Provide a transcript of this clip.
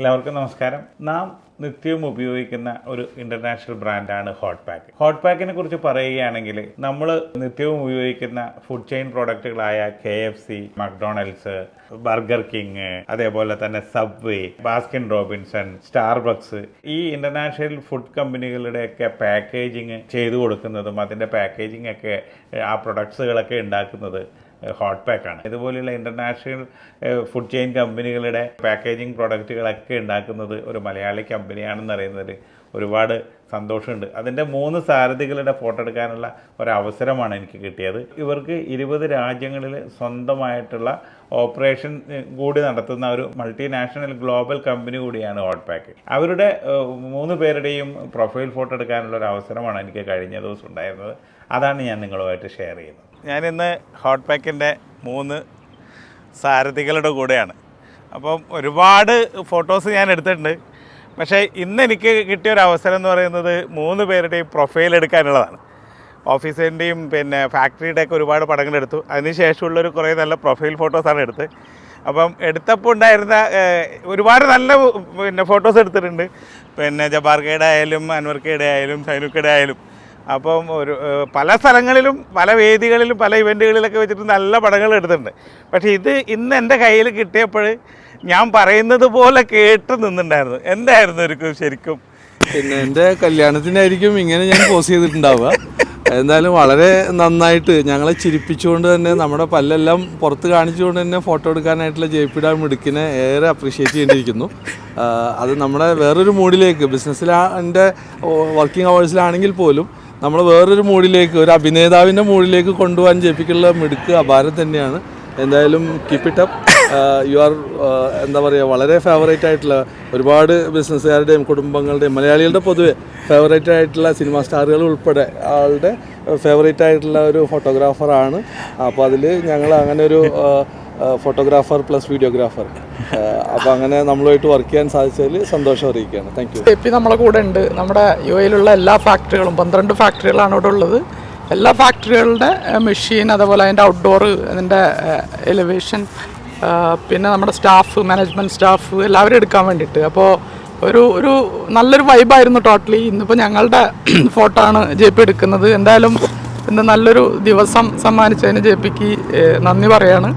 എല്ലാവർക്കും നമസ്കാരം. നാം നിത്യവും ഉപയോഗിക്കുന്ന ഒരു ഇന്റർനാഷണൽ ബ്രാൻഡാണ് ഹോട്ട് പാക്ക് ഹോട്ട് പാക്കിനെ കുറിച്ച് പറയുകയാണെങ്കിൽ നമ്മൾ നിത്യവും ഉപയോഗിക്കുന്ന food chain പ്രോഡക്റ്റുകളായ K F C McDonald's burger king അതേപോലെ തന്നെ സബ്വേ ബാസ്കിൻ റോബിൻസൺ സ്റ്റാർബക്സ് ഈ ഇന്റർനാഷണൽ ഫുഡ് കമ്പനികളുടെയൊക്കെ പാക്കേജിങ് ചെയ്തു കൊടുക്കുന്നതും അതിന്റെ പാക്കേജിംഗ് ഒക്കെ ആ പ്രൊഡക്ട്സുകളൊക്കെ ഉണ്ടാക്കുന്നത് ഹോട്ട് പാക്കാണ് ഇതുപോലെയുള്ള ഇന്റർനാഷണൽ ഫുഡ് ചെയിൻ കമ്പനികളുടെ പാക്കേജിങ് പ്രോഡക്റ്റുകളൊക്കെ ഉണ്ടാക്കുന്നത് ഒരു മലയാളി കമ്പനിയാണെന്ന് അറിയുന്നതിൽ ഒരുപാട് സന്തോഷമുണ്ട്. അതിന്റെ മൂന്ന് സാരഥികളുടെ ഫോട്ടോ എടുക്കാനുള്ള ഒരവസരമാണ് എനിക്ക് കിട്ടിയത്. ഇവർക്ക് ഇരുപത് രാജ്യങ്ങളിൽ സ്വന്തമായിട്ടുള്ള ഓപ്പറേഷൻ കൂടി നടത്തുന്ന ഒരു മൾട്ടിനാഷണൽ ഗ്ലോബൽ കമ്പനി കൂടിയാണ് ഹോട്ട് പാക്ക് അവരുടെ മൂന്ന് പേരുടെയും പ്രൊഫൈൽ ഫോട്ടോ എടുക്കാനുള്ള ഒരു അവസരമാണ് എനിക്ക് കഴിഞ്ഞ ദിവസം ഉണ്ടായിരുന്നത്. അതാണ് ഞാൻ നിങ്ങളുമായിട്ട് ഷെയർ ചെയ്യുന്നത്. ഞാനിന്ന് ഹോട്ട് പാക്കിന്റെ മൂന്ന് സാരഥികളുടെ കൂടെയാണ്. അപ്പം ഒരുപാട് ഫോട്ടോസ് ഞാൻ എടുത്തിട്ടുണ്ട്. പക്ഷേ ഇന്ന് എനിക്ക് കിട്ടിയ ഒരു അവസരം എന്ന് പറയുന്നത് മൂന്ന് പേരുടെയും പ്രൊഫൈൽ എടുക്കാനുള്ളതാണ്. ഓഫീസിന്റെയും പിന്നെ ഫാക്ടറിയുടെ ഒക്കെ ഒരുപാട് പടങ്ങൾ എടുത്തു. അതിനുശേഷമുള്ളൊരു കുറേ നല്ല പ്രൊഫൈൽ ഫോട്ടോസാണ് എടുത്ത് അപ്പം എടുത്തപ്പോൾ ഉണ്ടായിരുന്ന ഒരുപാട് നല്ല പിന്നെ ഫോട്ടോസ് എടുത്തിട്ടുണ്ട്. പിന്നെ ജബാർക്കയുടെ ആയാലും അൻവർക്കയുടെ ആയാലും സൈനുക്കയുടെ ആയാലും അപ്പം ഒരു പല സ്ഥലങ്ങളിലും പല വേദികളിലും പല ഇവന്റുകളിലൊക്കെ വെച്ചിട്ട് നല്ല പടങ്ങൾ എടുത്തിട്ടുണ്ട്. പക്ഷേ ഇത് ഇന്ന് എന്റെ കയ്യിൽ കിട്ടിയപ്പോൾ ഞാൻ പറയുന്നത് പോലെ കേട്ട് നിന്നുണ്ടായിരുന്നു എന്തായിരുന്നു ഒരു ശരിക്കും? പിന്നെ എന്റെ കല്യാണത്തിനായിരിക്കും ഇങ്ങനെ ഞാൻ പോസ് ചെയ്തിട്ടുണ്ടാവുക. എന്തായാലും വളരെ നന്നായിട്ട് ഞങ്ങളെ ചിരിപ്പിച്ചുകൊണ്ട് തന്നെ നമ്മുടെ പല്ലെല്ലാം പുറത്ത് കാണിച്ചുകൊണ്ട് തന്നെ ഫോട്ടോ എടുക്കാനായിട്ടുള്ള ജയിപ്പിടാൻ മിടുക്കിനെ ഏറെ അപ്രീഷിയേറ്റ് ചെയ്യേണ്ടിയിരിക്കുന്നു. അത് നമ്മുടെ വേറൊരു മൂഡിലേക്ക് ബിസിനസ്സിലെ വർക്കിംഗ് അവേഴ്സിലാണെങ്കിൽ പോലും നമ്മൾ വേറൊരു മൂഡിലേക്ക് ഒരു അഭിനേതാവിന്റെ മൂഡിലേക്ക് കൊണ്ടുപോകാൻ ജയിപ്പിക്കുള്ള മിടുക്ക് അപാരം തന്നെയാണ്. എന്തായാലും keep it up you are എന്താ പറയുക വളരെ ഫേവറേറ്റ് ആയിട്ടുള്ള ഒരുപാട് ബിസിനസ്സുകാരുടെയും കുടുംബങ്ങളുടെയും മലയാളികളുടെ പൊതുവെ ഫേവറേറ്റ് ആയിട്ടുള്ള സിനിമാ സ്റ്റാറുകൾ ഉൾപ്പെടെ ആളുടെ ഫേവറേറ്റ് ആയിട്ടുള്ള ഒരു ഫോട്ടോഗ്രാഫറാണ് അപ്പോൾ അതിൽ ഞങ്ങൾ അങ്ങനെ ഒരു ഫോട്ടോഗ്രാഫർ പ്ലസ് വീഡിയോഗ്രാഫർ. അപ്പോൾ അങ്ങനെ നമ്മളുമായിട്ട് വർക്ക് ചെയ്യാൻ സാധിച്ചതിൽ സന്തോഷം അറിയിക്കുകയാണ്. താങ്ക് യു എപ്പി നമ്മളെ കൂടെ ഉണ്ട്. നമ്മുടെ യു എയിലുള്ള എല്ലാ ഫാക്ടറികളും പന്ത്രണ്ട് ഫാക്ടറികളാണ് ഇവിടെ ഉള്ളത്. എല്ലാ ഫാക്ടറികളുടെ മെഷീൻ അതേപോലെ അതിന്റെ ഔട്ട്ഡോർ അതിന്റെ എലിവേഷൻ പിന്നെ നമ്മുടെ സ്റ്റാഫ് മാനേജ്മെന്റ് സ്റ്റാഫ് എല്ലാവരും എടുക്കാൻ വേണ്ടിയിട്ട്. അപ്പോൾ ഒരു ഒരു നല്ലൊരു വൈബായിരുന്നു ടോട്ടലി ഇന്നിപ്പോൾ ഞങ്ങളുടെ ഫോട്ടോ ആണ് ജെ എടുക്കുന്നത്. എന്തായാലും ഇന്ന് നല്ലൊരു ദിവസം സമ്മാനിച്ചതിന് ജെ പിക്ക് നന്ദി പറയാണ്.